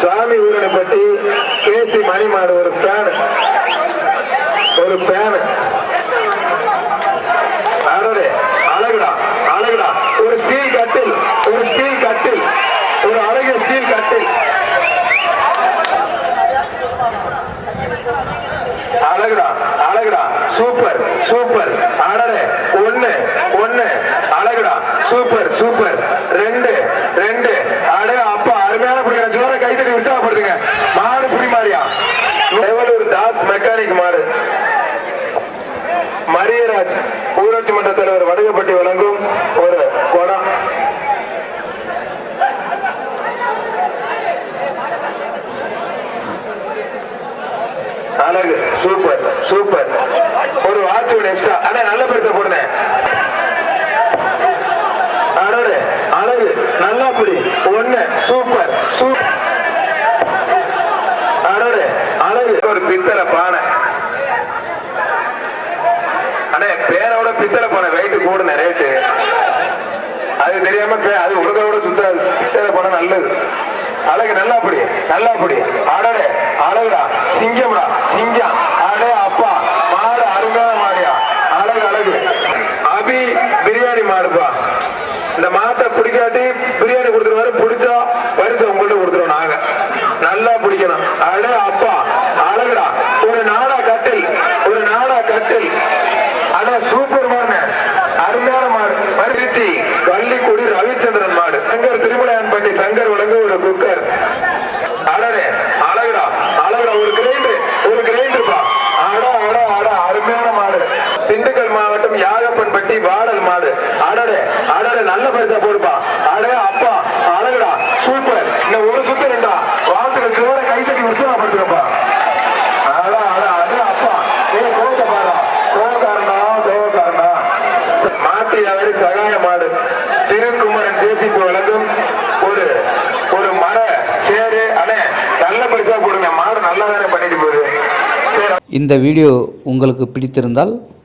சாமி ஊரனை பற்றி ஊரணிப்பட்டி கேசி மணிமாடு ஒரு ஃபேன் ஒரு ஃபேன் அடரே அழகுடா அழகுடா. ஒரு ஸ்டீல் கட்டில் ஒரு ஸ்டீல் கட்டில் ஒரு அழகிய ஸ்டீல் கட்டில். அழகுடா அழகுடா. Super super. அடடே ஒன்னு ஒன்னு அழகுடா சூப்பர் சூப்பர் ரெண்டு ரெண்டு அடே அப்பா அருமையான பிடிக்கிற ஜோர கைத்தட்டி மாடு புடி மாறியா ஒரு தாஸ் மெக்கானிக் மாடு. மரியராஜ் ஊராட்சி மன்ற தலைவர் வடுகப்பட்டி வழங்கும் ஒரு கொடம் அழகு. Super super. ஒரு வாட்ச் ஒன்று எக்ஸ்ட்ரா அண்ணா நல்ல பெருசா போடுங்க அழகு. நல்லா புடி. ஒண்ணு சூப்பர் அடடே அழகு ஒரு பித்தளை பானை. அண்ணே பேரோட பித்தளை பானை வெயிட் கூடுன ரேட்டு அது தெரியாம அது உலகோட சுத்தாது பித்தளை பானை நல்லது. அழகு நல்லா புடி நல்லா புடி. அடடே அழகுடா சிங்கம்டா சிங்கம் அடே அப்பா மாடு அருமையான மாடியா. அழகு அழகு. அபி பிரியாணி மாடுப்பா. இந்த மாட்டை பிடிக்காட்டி பிரியாணி கொடுத்துருவாரு பிடிச்சா பரிசு உங்கள்ட்ட கொடுத்துருவோம் நாங்க. நல்லா பிடிக்கணும். அட அப்பா அழகுடா ஒரு நாடா கட்டில் ஒரு நாடா கட்டில் அட சூப்பர் மாடு அருமையான மாடு திருச்சி கள்ளிக்குடி ரவிச்சந்திரன் மாடு சங்கர் திருமலையான்பட்டி சங்கர் வழங்க ஒரு குக்கர் அடடே அழகுடா அழகுடா ஒரு கிரைண்டர் ஒரு கிரைண்டர்ப்பா அட அட அட அருமையான மாடு திண்டுக்கல் மாவட்டம் யாகப்பன்பட்டி வாடல் மாடு. அடடே அடடே நல்ல பரிசா போடுப்பா. அடே அப்பா அழகுடா சூப்பர். இந்த ஒரு சுத்த ரெண்டா. வாழ்த்துக்கள் ஜோர கைத்தட்டி உற்சாகப்படுத்துங்கப்பா. அட அட மாட்டு யாவரி சகாய மாடு. திருக்குமரன் ஜேசிபி வழங்கும் ஒரு ஒரு மர சேரு அண்ணே நல்ல பரிசா போடுங்க. மாடு நல்லா தானே பண்ணிட்டு போகுது. சரி இந்த வீடியோ உங்களுக்கு பிடித்திருந்தால்